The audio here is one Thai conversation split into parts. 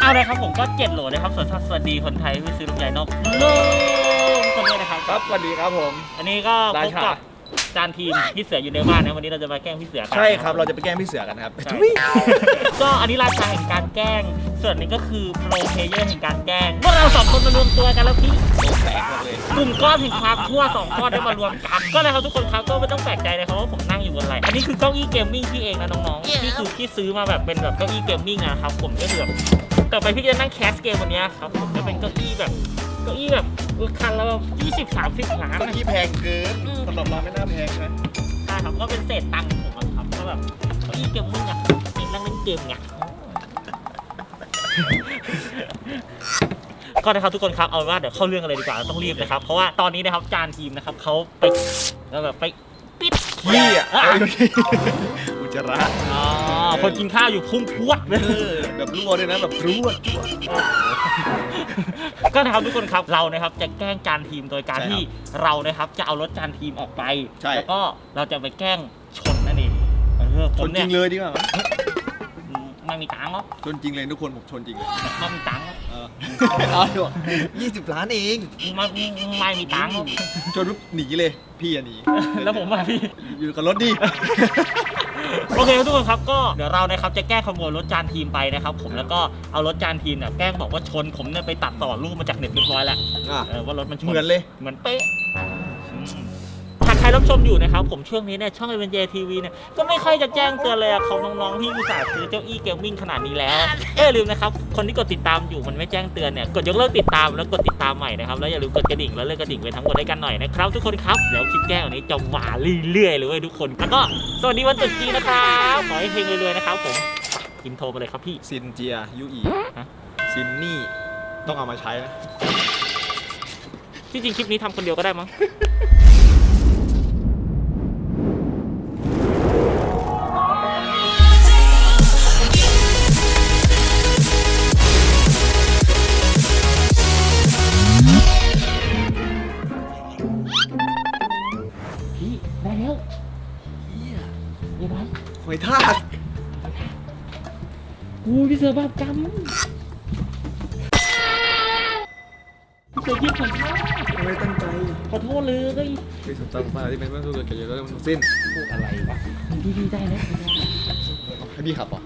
เอาเลยครับผมก็เจ็ดโหลนะครับส่วนสวัสดีคนไทยที่ซื้อลูกใหญ่นกโลกทุกคนด้วยนะครับ ครับสวัสดีครับผม อันนี้ก็พราบชากับ จานทีมพี่เสืออยู่ในบ้านนะวันนี้เราจะมาแกล้งพี่เสือกันใช่ครับเราจะไปแกล้งพี่เสือกันนะครับใช่ก็อันนี้ราชาแห่งการแกล้ง ส่วนนี้ก็คือโปรเพลเยอร์แห่งการแกล้งพวกเราสองคนมารวมตัวกันแล้วพี่แตกหมดเลยกลุ่มก้อนแห่งความชั่วสองก้อนได้มารวมกัน ก็เลยครับทุกคนครับก็ไม่ต้องแปลกใจเลยครับว่าผมนั่งอยู่บนอะไรอันนี้คือเก้าอี้เกมมิ่งพี่เองนะน้องๆพี่คือพี่ซื้อมาแบบเป็นแบบเก้าอี้เกมมิ่งนะครับผมก็คือแบบต่อไปพี่จะนั่งแคสเกมวันเนี้ยครับผมจะเป็นเก้าอี้แบบ เก้าอี้แบบคันละแบบยี่สิบสามสิบล้านเมื่อนะกี้แพงเกินสำหรับเราไม่น่าแพงนะใช่ครับก็เป็นเศษตังค์ผมอะครับก็แบบเก้าอี้เกมมิ่งอะเองนั่งเล่นเกมไงก็นะครับทุกคนครับเอาเป็นว่าเดี๋ยวเข้าเรื่องกันเลยดีกว่าต้องรีบนะครับเพราะว่าตอนนี้นะครับจานทีมนะครับเขาไปแล้วแบบไปปิดขี้อะอะเอ้ย อุจจาระอ๋อคนกินข้าวอยู่พุ่งพวดเลยเออแบบรั่วด้วยนะแบบรั่วรั่วก็นะครับทุกคนครับเรานะครับจะแกล้งจานทีมโดยการใช่ครับที่เรานะครับจะเอารถจานทีมออกไปใช่แล้วก็เราจะไปแกล้งชนนั่นเองเออผชมนจเนี่ริยงเลยดีกว่าไม่มีตังค์หรอกชนจริงเลยทุกคนผมชนจริงเลยไม่มีตังค์หรอกเออเอาดีกว่ายี่สิบล้านเองไม่ไม่มีตังค์หรอกชนปุ๊บหนีเลย พี่อะหนีแล้วผมมาพี่อยู่กับรถดิ โอเคทุกคนครับก็เดี๋ยวเรานะครับจะแก้ขโมยรถจานทีมไปนะครับผมแล้วก็เอารถจานทีมเนี่ยแกล้งบอกว่าชนผมเนี่ยไปตัดต่อรูปมาจากเน็ตเรียบร้อยแล้วอะ เออว่ารถมันชนเหมือนเลย เหมือนเป๊ะอืม รรับชมอยู่นะครับ ผมช่วงนี้เนี่ยช่องเอ็นเจทีวีเนี่ยก็ไม่ค่อยจะแจ้งเตือนเลยอะเขาน้องๆที่อุตส่าห์ซื้อเจ้าอี้เกมมิ่งขนาดนี้แล้วเอ้ยลืมนะครับคนที่กดติดตามอยู่มันไม่แจ้งเตือนเนี่ยกดยกเลิกติดตามแล้วกดติดตามใหม่นะครับแล้วอย่าลืมกดกระดิ่งแล้วเลิกกระดิ่งไว้ทั้งหมดด้วยกันหน่อยนะครับทุกคนครับแล้วคลิปแกล้งอันนี้จะมาเรื่อยๆเลยเว้ยทุกคนแล้วก็สวัสดีวันตรุษจีนนะครับขอให้เพลงรวยๆนะครับผมอินโทรไปเลยครับพี่ซินเจียยูอีฮะซินนี่ต้องเอามาใช้นะ ที่จริงคลิปนี้ทำคนเดียวก็ได้มั้ง ทากอู้พี่เสือบาปกรรมพี่เสือยิบผมไม่ตั้งใจขอโทษเลยคือสมตั้งใจที่เป็นเรื่องเกิดจากเรื่องทั้งสิ้นพูดอะไรวะพี่ดีได้แล้วให้พี่ขับเหรอ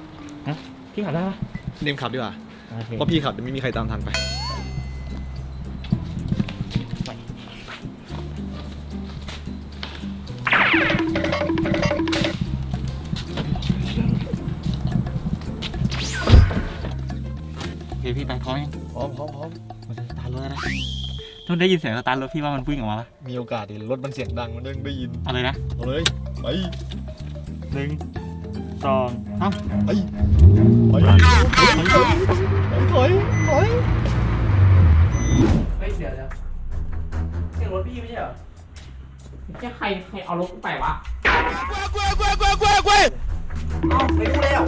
ฮะพี่ขับได้ปะเนมขับดีกว่าโอเคเพราะพี่ขับเดี๋ยวไม่มีใครตามทันไป พี่ไปพร้อมยังพร้อมพร้อมพร้อมมันจะสตาร์ทรถแล้วนะต้องได้ยินเสียงสตาร์ทรถพี่ว่ามันวิ่งออกมาปะมีโอกาสดิรถมันเสียงดังมันเด้งได้ยินเอาเลยนะเอาเลยไปหนึ่งสองเอ้าไปไปถอยถอยถอยเฮ้ยเดี๋ยวเดี๋ยวเสียงรถพี่ไม่ใช่เหรอแค่ใครใครเอารถกูไปวะเอ้าไปดูแล้ว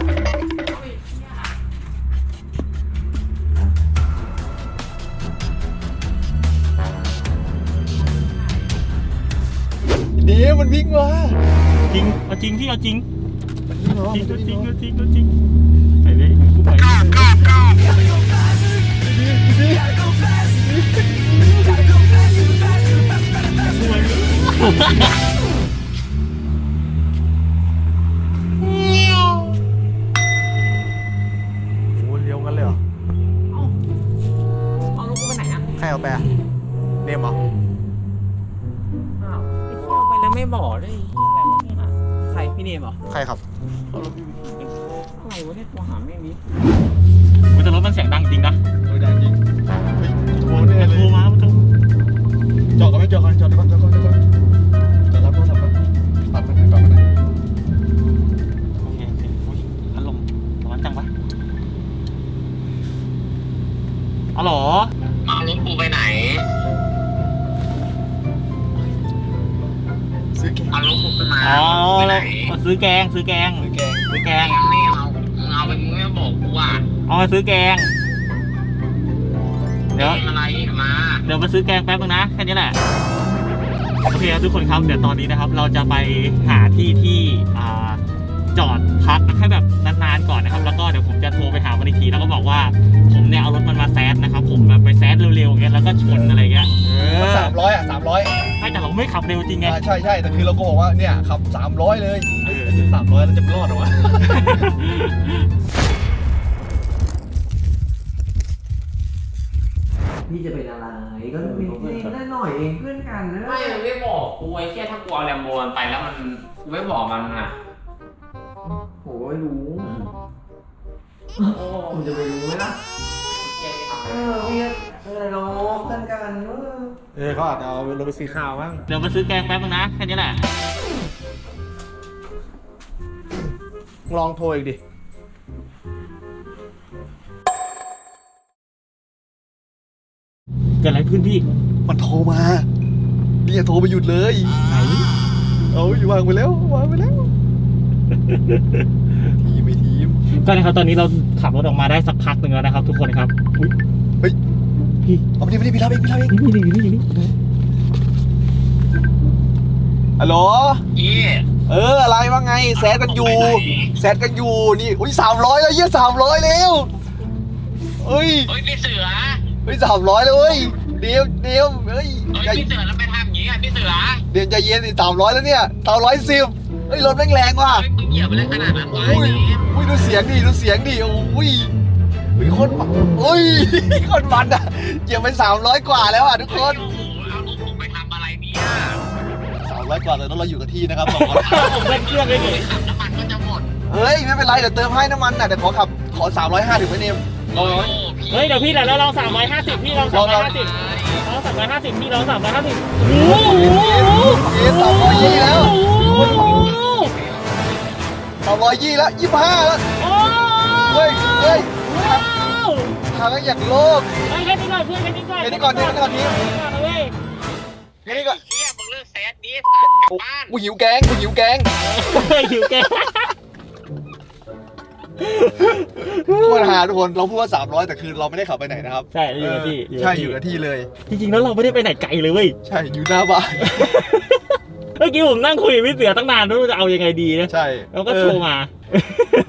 เดี๋ยวมันวิ่งมาจริงเอาจริงพี่เอาจริงมันวิ่งมาจริงมันเอาจริงวิ่เอามาจริงเอาจริงไปเลยกูไปเลย อ๋อเหรอเอารถกูไปไหนเอารถกูขึ้นมาอ๋อไปไหนมาซื้อแกงซื้อแกงแกงซื้อแกแกงงไม่เอามึงเอาไปมึงไม่บอกกูอะเอามาซื้อแกง เดี๋ยวแกงอะไรมาเดี๋ยวมาซื้อแกงแป๊บนึงนะแค่นี้แหละโอเคครับทุกคนครับเดี๋ยวตอนนี้นะครับ เราจะไปหาที่ที่อ่าจอดพักให้แบบนานๆก่อนนะครับ แล้วก็เดี๋ยวผมจะโทรไปหามันอีกทีแล้วก็บอกว่าผม เนี่ยเอารถมันมาแซดนะครับผมแบบไปแซดเร็วๆอย่างเงี้ยแล้วก็ชนอะไรเงี้ยเออสามร้อยอะสามร้อยไม่แต่เราไม่ขับเร็วจริงไง ใช่ใช่แต่คือเราก็บอกว่าเนี่ยขับสามร้อยเลยเออ สามร้อยเราจะไม่รอดเหรอวะ พี่จะเป็นอะไรก็มีนิดหน่อยเองเพื่อนกันนะไม่มันไม่บอกกูไอ้แค่ถ้ากูเอาแลมโบมันไปแล้วมันกูไม่บอกมันอะโหไม่รู้ ผมจะไปรู้ไหมล่ะ แกไม่ทำเออพี่ก็อะไรเนาะเพื่อนกันเออเออเขาอาจจะเอารถไปสีขาวมั้งเดี๋ยวมาซื้อแกงแป๊บนึงนะ แค่นี้แหละ ลองโทรอีกดิ เกิดอะไรขึ้นพี่ มันโทรมาเนี่ยโทรไปหยุดเลย ไหน เอาอยู่วางไปแล้ววางไปแล้ว ทีมไม่ทีม ก็นะครับตอนนี้เราขับรถออกมาได้สักพักหนึ่งแล้วนะครับ ทุกคนครับอุ๊ยเฮ้ย พี่เอาไปดิไปดิพี่รับเองพี่รับเองนี่นี่นี่นี่นี่ฮัลโหลเยี่เอออะไรว่าไงแซดกันอยู่แซดกันอยู่นี่อุ้ยสามร้อยแล้วเยี่ยสามร้อยแล้วเฮ้ยเฮ้ยพี่เสือเฮ้ยสามร้อยเลยเว้ยเดี๋ยวเดี๋ยวเฮ้ยเฮ้ยพี่เสือแล้วไปทำอย่างนี้อะพี่เสือเดี๋ยวใจเย็นสามร้อยแล้วเนี่ยสามร้อยสิบเฮ้ยรถแม่งแรงว่ะเฮ้ยมึงเหยียบไปเลยขนาดนั้นวะอุ้ยอุ้ยดูเสียงดิดูเสียงดิโอ้ย อุ้ยโคนมันอุ้ยโคนมันอะเหยียบไปสามร้อยกว่าแล้วอะทุกคนโอ้โหเอารถผมไปทำอะไรเนี่ยสามร้อยกว่าแต่ต้องเราอยู่กับที่นะครับสองคนผมเล่นเครื่องเลยนี่ขับน้ำมันก็จะหมดเฮ้ยไม่เป็นไรเดี๋ยวเติมให้น้ำมันน่ะเดี๋ยวขอขับขอสามร้อยห้าถึงไหมเนมลองไหมพี่เฮ้ยเดี๋ยวพี่เดี๋ยวเราลองสามร้อยห้าสิบพี่ลองสามร้อยห้าสิบลองสามร้อยห้าสิบพี่ลองสามร้อยห้าสิบโอ้โหเอ๊ะสามร้อยยี่แล้วสามร้อยยี่แล้วยี่ห้าแล้วเฮ้ยเฮ้ย ทางอย่างโลกเฮ้ยแค่นี้ก่อนเพื่อนแค่นี้ก่อนแค่นี้ก่อนแค่นี้ก่อนพี่เว้ยแค่นี้ก็เฮียมึงเลิกแซดดิกลับบ้านกูหิวแกงกูหิวแกงเฮ้ยหิวแกโคตรหาทุกคนเราพูดว่า300 แต่คือเราไม่ได้ขับไปไหนนะครับใช่อยู่กับที่เออใช่อยู่กับที่เลย จริงๆแล้วเราไม่ได้ไปไหนไกลเลยเว้ยใช่อยู่หน้าบ้านเมื่อกี้ผมนั่งคุยกับพี่เสือตั้งนานไม่รู้จะเอายังไงดีนะใช่แล้วก็โทรมา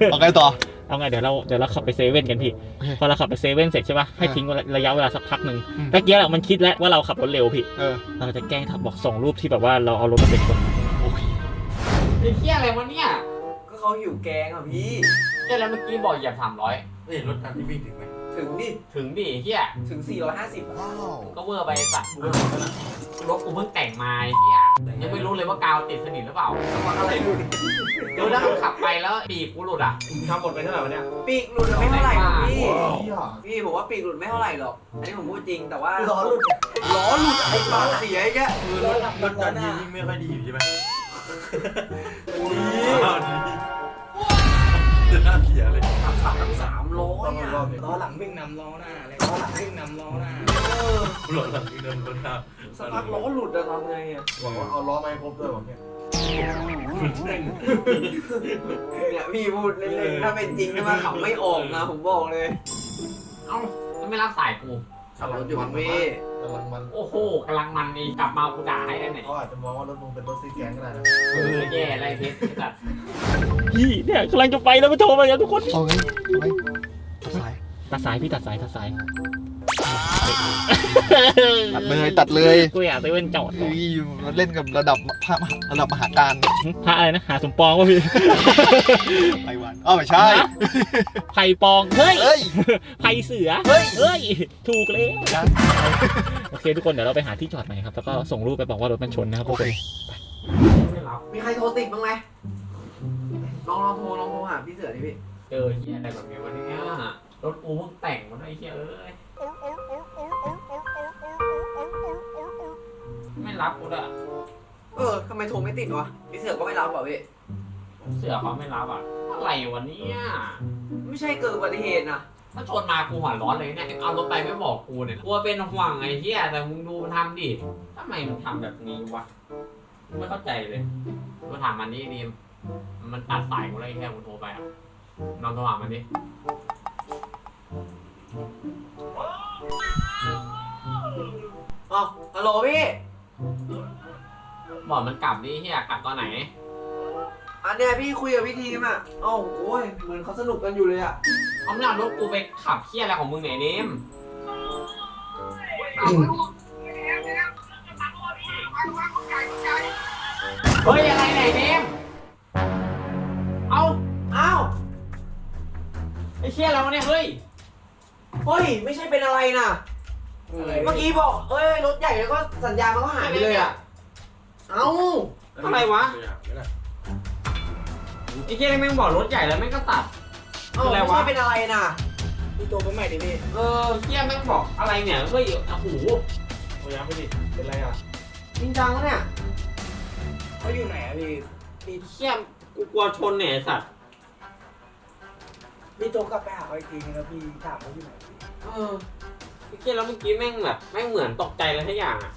เอาไงต่อ เอาไงเดี๋ยวเราเดี๋ยวเราขับไปเซเว่นกันพี่ โอเคพอเราขับไปเซเว่นเสร็จใช่ปะให้ทิ้งระยะเวลาสักพักหนึ่งอืม ตะเกียบมันคิดแล้วว่าเราขับรถเร็วพี่ เออเราจะแกล้งทับบอกส่งรูปที่แบบว่าเราเอารถมาเป็นคน โอเคไอ้เหี้ยอะไรวะเนี่ยก็เขาหิวแกงอะพี่เหี้ยแล้วเมื่อกี้บอกเหยียบสามร้อยนี่รถคันที่วิ่งถึงไหมถึงดิถึงดิไอ้เหี้ยถึง 450อะว้าวก็เวอร์ไปสัตว์กูไม่รู้แล้วรถกูเพิ่งแต่งมาไอ้เหี้ยยังไม่รู้เลยว่ากาวติดสนิทหรือเปล่าอะไรดูดิเดี๋ยวถ้ามันขับไปแล้วปีกกูหลุดอะทำหมดไปเท่าไหร่วะเนี่ยปีกหลุดไม่เท่าไหร่หรอกพี่พี่ผมว่าปีกหลุดไม่เท่าไหร่หรอก อันนี้ผมพูดจริงแต่ว่าล้อหลุดล้อหลุดไอ้ปากเสียไอ้แกรถรถนั้นอะไม่ค่อยดีใช่ไหมดีน่าเสียเลยขับขับตั้งสาม ร้อยอะล้อหลังวิ่งนำล้อหน้าอะไรล้อหลังวิ่งนำล้อหน้าเออหล่นหลังเดินบนหน้าสักพักล้อหลุดอะทำไงอะบอกว่าเอาล้อมาให้ครบด้วยบอกเนี่ยเนี่ยพี่พูดเล่นๆถ้าเป็นจริงนี่มาขับไม่ออกนะผมบอกเลย เอ้ามันไม่รับสายกูขับรถอยู่พี่กำลังมันโอ้โหกำลังมันนี่กลับมากูด่าให้ได้ไหนเขาอาจจะมองว่ารถมึงเป็นรถซีแกงก็ได้นะเออแย่อะไรเพชรไอ้สัตว์พี่เนี่ยกำลังจะไปแล้วไปโทรมาแล้วทุกคนเอาไงเอาไง ตัดสายตัดสายพี่ตัดสายตัดสายตัดเลยตัดเลยกูอยากเซเว่นจอดเฮ้ยมันเล่นกับระดับพระมหาระดับมหาการพระอะไรนะหาสมปองวะพี่ไปวันอ้าวไม่ใช่ไผ่ปองเฮ้ยเฮ้ยไผ่เสือเฮ้ยเฮ้ยถูกเลยยังโอเคทุกคนเดี๋ยวเราไปหาที่จอดใหม่ครับแล้วก็ส่งรูปไปบอกว่ารถมันชนนะครับทุกคนไม่รับมีใครโทรติดบ้างไหมลองลองโทรลองโทรหาพี่เสือดิพี่เจอเหี้ยอะไรแบบนี้วันนี้ รถกูเพิ่งแต่งมันไอ้เหี้ยเอ้ย ไม่รับกูด้วยเออทำไมโทรไม่ติดวะพี่เสือก็ไม่รับเหรอพี่เสือเขาไม่รับอะ อะไรวะเนี่ยไม่ใช่เกิดอุบัติเหตุนะถ้าชนมากูหัวร้อนเลยเนี่ย เอารถไปไม่บอกกูเนี่ยกลัวเป็นห่วงไอ้เหี้ยแต่มึงดูมันทำดิทำไมมันทำแบบนี้วะไม่เข้าใจเลยกูถามมันนี่ดีมมันตัดสายกูเลยแค่กูโทรไปอะลองโทรหามันดิ อ๋อฮัลโหลพี่ บอกมันกลับดิเฮียกลับตอนไหน อันเนี้ยพี่คุยกับพี่ทีมอะเอ้าโอ้ยเหมือนเขาสนุกกันอยู่เลยอะ เอาไม่เอารถกูไปขับเฮียอะไรของมึงเนี่ยนิมเฮ้ยอะไรเนี่ยนิมเอาอ้าวไอ้เฮียอะไรวะเนี่ยเฮ้ย เฮ้ย ไม่ใช่เป็นอะไรนะเมื่อกี้บอก เอ้ยรถใหญ่แล้วก็สัญญาณมันก็หายไปเลยอะ เอ้าอะไรวะไอ้เฮียนี่แม่งบอกรถใหญ่แล้วแม่งก็ตัด เอ้าอะไรไม่วะใช่เป็นอะไรนะพี่ตัวเป็นใหม่ดิพี่ เออเฮียแม่งบอกอะไรเนี่ยเฮ้ยโอ้โหโอ้ยยังไม่ดิ เป็นไรอะจริงจังวะเนี่ยเขาอยู่ไหนอะพี่ไอ้เฮียกูกลัวชนเนี่ยไอ้สัตว์พี่ตัวกลับไปหาเขาอีกทีนึงแล้วพี่ถามเขาอยู่ไหนพี่ เออไอ้เฮียแล้วเมื่อกี้แม่งแบบแม่งเหมือนตกใจอะไรทุกอย่างอะ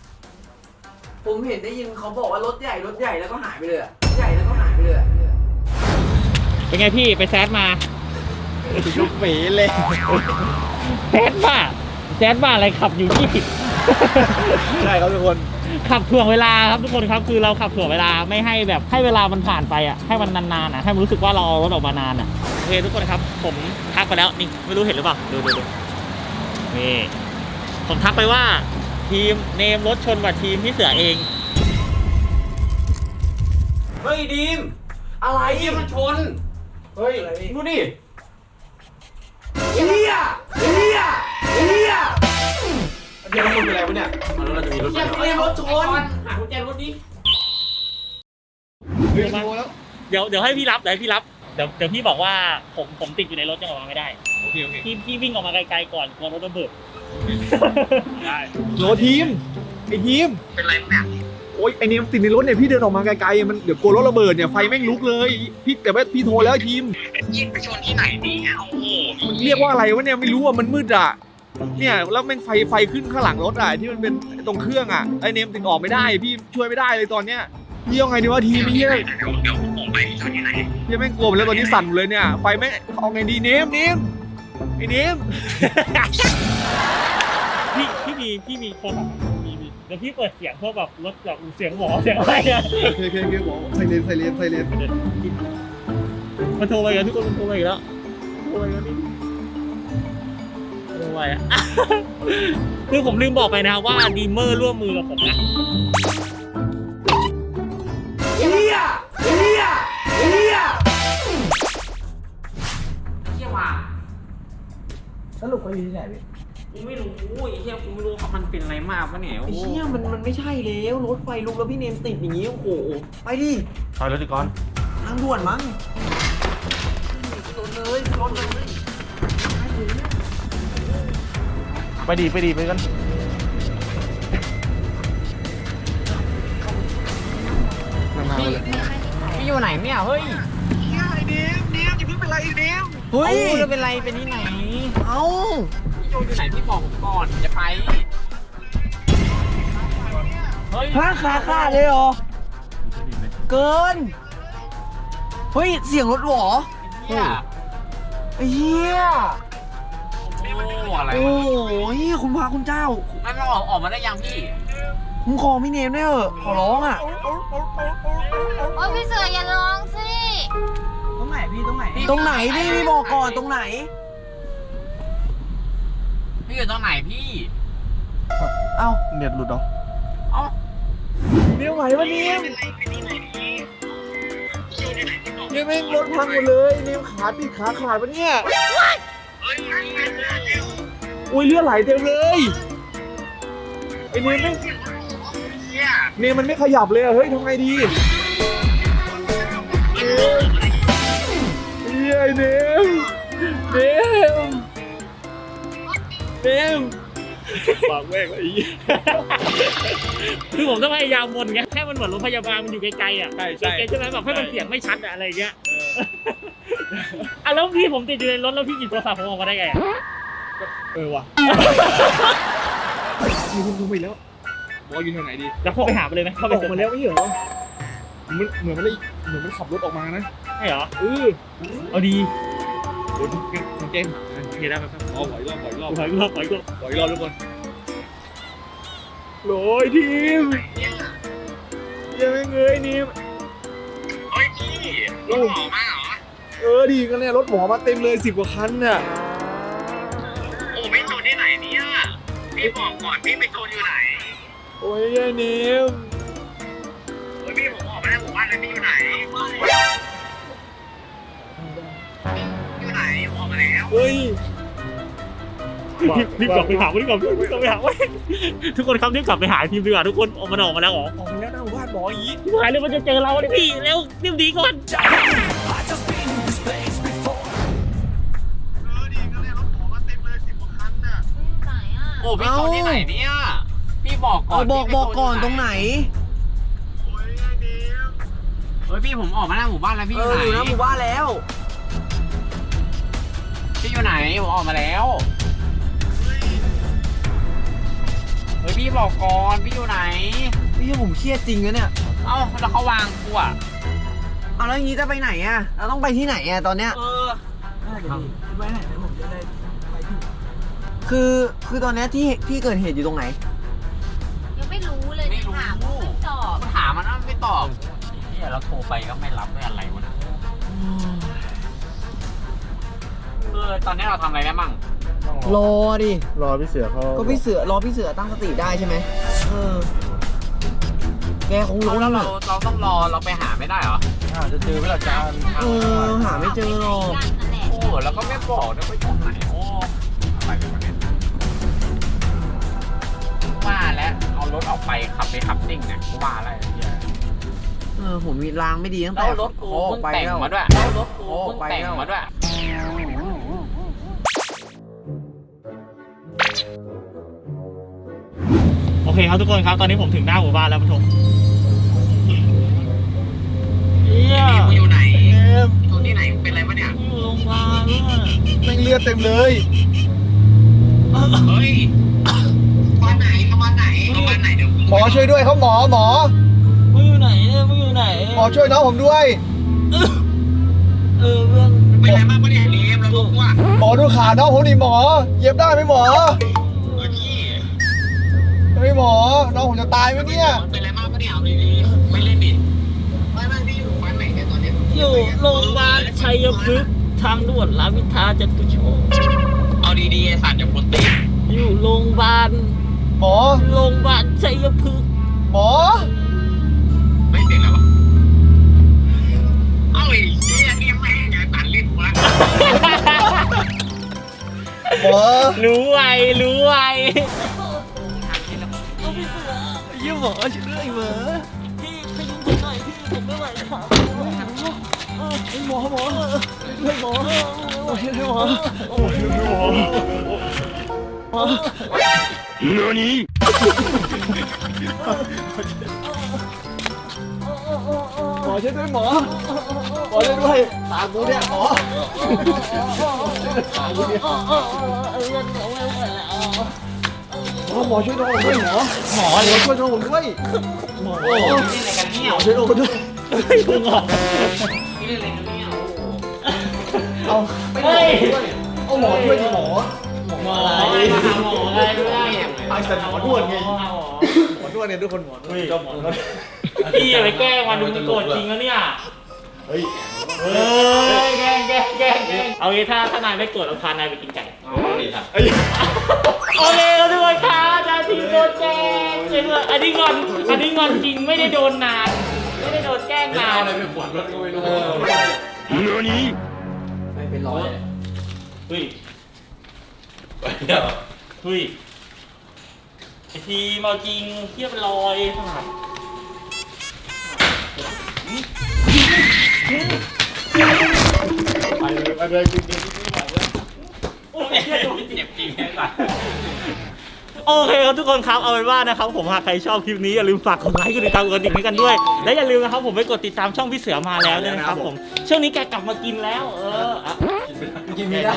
ผมเห็นได้ยินเขาบอกว่ารถใหญ่รถใหญ่แล้วก็หายไปเลยอะรถใหญ่แล้วก็หายไปเลยอะเป็นไงพี่ไปแซดมายุกปีเลยแซดบ้าแซดบ้าอะไรขับอยู่ที่ใช่ครับทุกคนขับถ่วงเวลาครับทุกคนครับคือเราขับถ่วงเวลาไม่ให้แบบให้เวลามันผ่านไปอะให้มันนานๆอะให้มันรู้สึกว่าเราเอารถออกมานานอะโอเคทุกคนครับ ผมทักไปแล้วนี่ไม่รู้เห็นหรือเปล่าดูดูดู นี่ผมทักไปว่าทีมเนมรถชนกับทีมพี่เสือเอง เฮ้ยดีมอะไรไอ้เฮียมันชน เฮ้ยอะไรพี่ดูดิเฮียเฮียเฮียเดี๋ยวมันเป็นอะไรวะเนี่ยมันเราจะมีรถเฮียเฮียรถชนหากุญแจรถดิเฮ้ยโทรแล้วเดี๋ยวเดี๋ยวให้พี่รับเดี๋ยวให้พี่รับ เดี๋ยวเดี๋ยวพี่บอกว่าผมผมติดอยู่ในรถยังออกมาไม่ได้ โอเคโอเคพี่พี่วิ่งออกมาไกลๆก่อนกลัวรถระเบิด ได้โหลทีมไอทีมเป็นไรเนี่ยโอ๊ยไอเนมติดในรถเนี่ยพี่เดินออกมาไกลๆมันเดี๋ยวกลัวรถระเบิดเนี่ยไฟแม่งลุกเลยพี่แต่ว่าพี่โทรแล้วทีมยิงไปชนที่ไหนเนี่ยโอ้โหมันเรียกว่าอะไรวะเนี่ยไม่รู้อะมันมืดอะเนี่ยแล้วแม่งไฟไฟขึ้นข้างหลังรถอะที่มันเป็นตรงเครื่องอะไอเนมติดออกไม่ได้ พี่ช่วยไม่ได้เลยตอนเนี้ยพี่เอาไงดีวะทีมพี่เฮ้ยเดี๋ยวเดี๋ยว ผมไปชนที่ไหนพี่แม่งกลัวหมดแล้วตอนนี้สั่นหมดเลยเนี่ยไฟแม่งเอาไงดีเนมเนมไอเนมพี่พี่มีพี่มีโทรศัพท์มีมีแล้วพี่เปิดเสียงพวกแบบรถแบบเสียงหมอเสียงอะไรอะโอเคโอเคโอเคบอกไซเลนไซเลนไซเลนมันโทรไปกันทุกคนมันโทรไปอีกแล้วโทรไปกันนี่โทรไปอะ คือผมลืมบอกไปนะครับว่าดีเมอร์ร่วมมือกับผมนะ เฮียเฮีย สรุปเขาอยู่ที่ไหนพี่กูไม่รู้ไอ้เฮียกูไม่รู้ว่ามันเป็นอะไรมากวะเนี่ยไอ้โอ้โหเชี่ยมันมันไม่ใช่แล้วรถไฟลุกแล้วพี่เนมติดอย่างงี้โอ้โหไปดิถอยรถดิก่อนทางด่วนมั้งรถเลยรถเลยไปดีไปดีไปกันพี่พี่อยู่ไหนเนี่ยเฮ้ยเฮ้ยเอ้าแล้วเป็นไรเป็นที่ไหน เอ้าพี่โยอยู่ไหนพี่บอกผมก่อนจะไป เฮ้ยพระขาขาดเลยเหรอ เกิน เฮ้ย เสียงรถหวอเฮียไอ้เหี้ย โอ้อะไรโอ้วะโหเหี้ยคุณพระคุณเจ้ามันออกออกมาได้ยังพี่ผมขอพี่เนมด้วยเถอะขอร้องอะ โอ้ยพี่เสืออย่าร้องสิ ตรงไหนพี่ตรงไหน ตรงไหนพี่พี่บอกก่อนตรงไหน พี่อยู่ตรงไหนพี่ เอ้าเน็ตหลุดเหรอเอ้าเนียวไหวปะเนียมเนี่ยแม่งรถพังหมดเลยเนียมขาติดขาขาดปะเนี่ยโอ้ยเลือดไหลเต็มเลยไอเนียมแม่งเนียมมันไม่ขยับเลยอะเฮ้ยทำไงดีเฮ้ยไอเนีย เนียมปากแม่งไอ้เหี้ยคือผมต้องพยายามวนไงให้มันเหมือนรถพยาบาลมันอยู่ไกลๆอะใช่ใช่ไกลๆใช่ไหมแบบให้มันเสียงไม่ชัดอะอะไรอย่างเงี้ยอะแล้วพี่ผมติดอยู่ในรถแล้วพี่หยิบโทรศัพท์ผมออกมาได้ไงอะเออว่ะมีคนโทรมาอีกแล้วบอกว่าอยู่แถวไหนดีแล้วเข้าไปหามันเลยไหมเข้าไปออกเจอมาแล้วไม่ใช่เหรอมันเหมือนมันได้เหมือนมันขับรถออกมานะใช่เหรอเออเอาดีเดี๋ยวมันเกมเคลีย ร์ได้ไหมครับเอาไหวรอบไหวรอบปล่อยกูปล่อยกูไหวรอบทุกคนโหลยทีมยังไม่เงยนี่เฮ้ยพี่รถหอมาเหรอ เออดีกันเนี่ยรถหมอมาเต็มเลยสิบกว่าคันน่ะโอ้ไม่โซนที่ไหนเนี่ยพี่บอกก่อนพี่ไปโซนอยู่ไหนโอ้ยยายเนมเฮ้ยพี่ผมออกมาแล้วผมบ้านแล้วพี่อยู่ไหนอยู่ไหนผมออกมาแล้วเฮ้ย รีบรีบกลับไปหารีบกลับรีบกลับไปหาเว้ยทุกคนครับรีบกลับไปหาทีมดีกว่าทุกคนออกมาออกมาแล้วเหรอออกมาแล้วนะบ้านหมออีกหายเลยมันจะเจอเราเลยพี่เร็วรีบดีก่อนเออดีก็เลยรถหอมาเต็มเลยสิบกว่าคันน่ะไหนอะโอ้พี่โซนที่ไหนเนี่ยพี่บอกก่อเอานบอกพี่บอกไปโซก่อนตรงไหนโอ้ยไอ้เดียวเฮ้ยพี่ผมออกมาหน้าหมู่บ้านแล้วพี่เออยู่อไหนอยู่นะหมู่บ้านแล้ว พี่อยู่ไหนผมออกมาแล้ว พี่บอกก่อนพี่อยู่ไหนพี่ผมเครียดจริงนะเนี่ย เอ้าแล้วเขาวางกูอะเอาแล้วอย่างนี้จะไปไหนอะเราต้องไปที่ไหนอะตอนเนี้ย เออได้เดี๋ยวพี่ไปไหนนะผมจะได้ไปที่คือ คือตอนเนี้ยที่ที่เกิดเหตุอยู่ตรงไหน ยังไม่รู้เลยเนี่ยถามว่าไม่ตอบถามมันว่าไม่ตอบเนี่ยเราโทรไปก็ไม่รับไม่อะไรวะนะเออตอนนี้เราทำอะไรได้มั่ง รอดิ รอพี่เสือเขาก็พี่เสือรอพี่เสือตั้งสติได้ใช่ไหมเออ แกคงเรารู้เราแล้วเราน่ะ เราต้องรอเราไปหาไม่ได้เหรอจะเจอเวลาจานเออ หาไม่เจอหรอกนั่นแหละโอ้แล้วก็ไม่บอกด้วยว่าอยู่ไหนโอ้อะไรกันวะเนี่ยว่าแล้วเอารถออกไปขับไปขับซิ่งเนี่ยกูว่าอะไรเนี่ยเออผมมีรางไม่ดีตั้งแต่แล้วรถกูโอ้เพิ่งไปแต่งแล้วมาด้วยแล้วรถกูโอ้เพิ่งไปแต่งแล้วมาด้วย เคครับทุกคนครับ ตอนนี้ผมถึงหน้าหมู่บ้านแล้วผู้ชมเฮียพี่มึงอยู่ไหนเนมโซนที่ไหนมึงเป็นอะไรวะเนี่ยอยู่โรงพยาบาลเนี่ยแม่งเลือดเต็มเลยเฮ้ยบ้านไหนเข้าบ้านไหนเข้าบ้านไหนเดี๋ยวหมอช่วยด้วยครับหมอหมอมึงอยู่ไหนเนี่ยมึงอยู่ไหนหมอช่วยน้องผมด้วย เออเพื่อนเป็นอะไรมากปะเนี่ยเลี้ยมแล้วลูกว่าหมอดูขาน้องผมดิหมอ เย็บได้ไหมหมอเออพี่ ไม่หมอน้องผมจะตายไหมเนี่ยเป็นอะไรมากปะเนี่ยเอาดีๆไม่เล่นดิไม่ไม่พี่อยู่บ้านไหนเนี่ยตอนเนี้ยอยู่โรงพยาบาลชัยพฤกษ์ทางด่วนรามอินทราจตุโชคเอาดีๆไอ้สัตว์อย่าปวดตีนอยู่โรงพยาบาลหมอโรงพยาบาลชัยพฤกษ์หมอไม่เสียงอะไรวะเอาไอ้เหี้ยนี่แม่งไงตัดลิ้นกูละหมอรู้ไวรู้ไว ยี่หมอช่วยด้วยหมอพี่พยุงผมหน่อยพี่ผมไม่ไหวครับหมอหมอช่วยหมอหมอช่วยหมอหมอช่วยหมอหมอหมอช่วยด้วยหมอหมอช่วยด้วยตากูเนี่ยหมอตากูเนี่ย หมอหมอช่วยน้องผมด้วยหมอหมอเดี๋ยวช่วยน้องผมด้วยหมอโอ้ยนี่อะไรกันเนี่ยหมอช่วยน้องผมด้วยมึงออกนี่อะไรกันเนี่ยโอ้โหเอาไม่หมอด้วยเอาหมอช่วยดิหมอหมออะไรมาหาหมออะไรด้วยไอ้สัตว์หมอนวดไงหมอนวดเนี่ยทุกคนหมอนวดเจ้าหมอนวดพี่อย่าไปแกล้งมันดูมันโกรธจริงแล้วเนี่ย เฮ้ยเฮ้ยแกล้งแกล้งแกล้งแกล้งเอางี้ถ้าถ้านายไม่โกรธเราพานายไปกินไก่เอาดีครับไอ้โอเคแล้วทุกคนครั บอาจารย์ทีมโดนแกล้งเพื่อนอันนี้งอน อันนี้งอนจริงไม่ได้โดนนาน ไม่ได้โดนแกล้งนาน อะไรไปขวดรถก็ไม่รู้ไม่เป็นร้อยเฮ้ย เดี๋ยวเฮ้ยไอทีมเอาจริงเทียบลอยขนาดไปเลยไปเลยจริงโอ้ยเหี้ยโดนเจ็บจริงไอ้สัส โอเคครับทุกคนครับเอาเป็นว่านะครับผมหากใครชอบคลิปนี้อย่าลืมฝากกดไลค์กดติดตามกดกระดิ่งให้กันด้วย และอย่าลืมนะครับผมไปกดติดตามช่องพี่เสือมาแล้วด้วยนะครับผมช่วงนี้แกกลับมากินแล้ว เอออะๆกินไม่ได้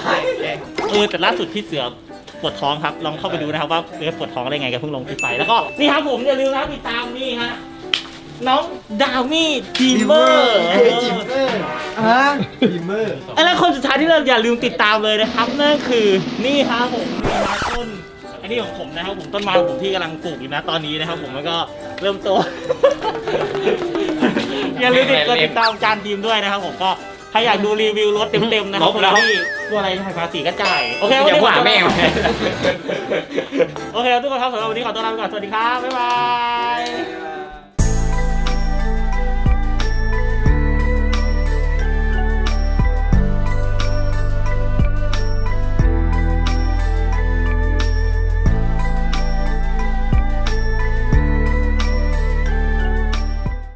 เออแต่ล่าสุดพี่เสือปวดท้องครับลองเข้าไปดูนะครับว่าเออปวดท้องได้ไงแกเพิ่งลงคลิปไปแล้วก็นี่ครับผมอย่าลืมนะครับติดตามนี่ฮะน้องดามี่ทีมเมอร์จิมเมอร์ฮะจิมเมอร์แล้วคนสุดท้ายที่เราอย่าลืมติดตามเลยนะครับนั่นคือนี่ครับผมนี่นะต้น อันนี้ของผมนะครับผมต้นไม้ของผมที่กำลังปลูกอยู่นะตอนนี้นะครับผมมันก็เริ่มโต อย่าลืมติดกดติดตามจานทีมด้วยนะครับผมก็ใครอยากดูรีวิวรถเต็มๆนะครับลบแล้ว ที่ตัวอะไรถ่ายภาษีก็จ่ายโอเคอย่าพูดหาแม่โอเคทุกคนครับสำหรับวันนี้ขอตัวลาไปก่อนสวัสดีครับบ๊ายบาย